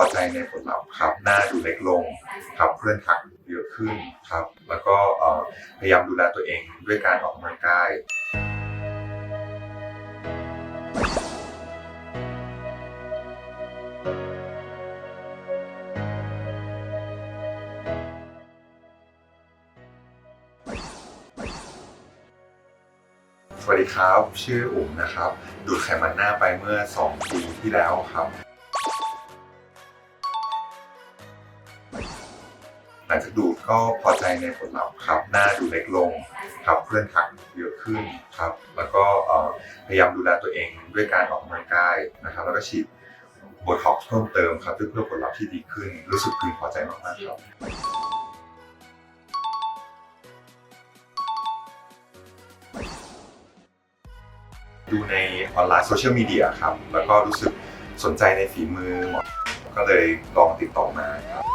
พอใจในผลลัพธ์ครับ หน้าดูเล็กลงครับเพื่อนทักเยอะขึ้นครับ แล้วก็พยายามดูแลตัวเองด้วยการออกกำลังกายสวัสดีครับ ชื่ออุ๋มนะครับ ดูดไขมันหน้าไปเมื่อ 2 ปีที่แล้วครับ หลังจากดูดก็พอใจในผลลัพธ์ครับ หน้าดูเล็กลงครับเพื่อนทักเยอะขึ้นครับ แล้วก็พยายามดูแลตัวเองด้วยการออกกำลังกายนะครับ แล้วก็ฉีดโบท็อกซ์เพิ่มเติมครับเพื่อเพื่อผลลัพธ์ที่ดีขึ้น รู้สึกพึงพอใจมากๆครับดูในออนไลน์โซเชียลมีเดียครับ แล้วก็รู้สึกสนใจในฝีมือหมอก็เลยลองติดต่อมาครับ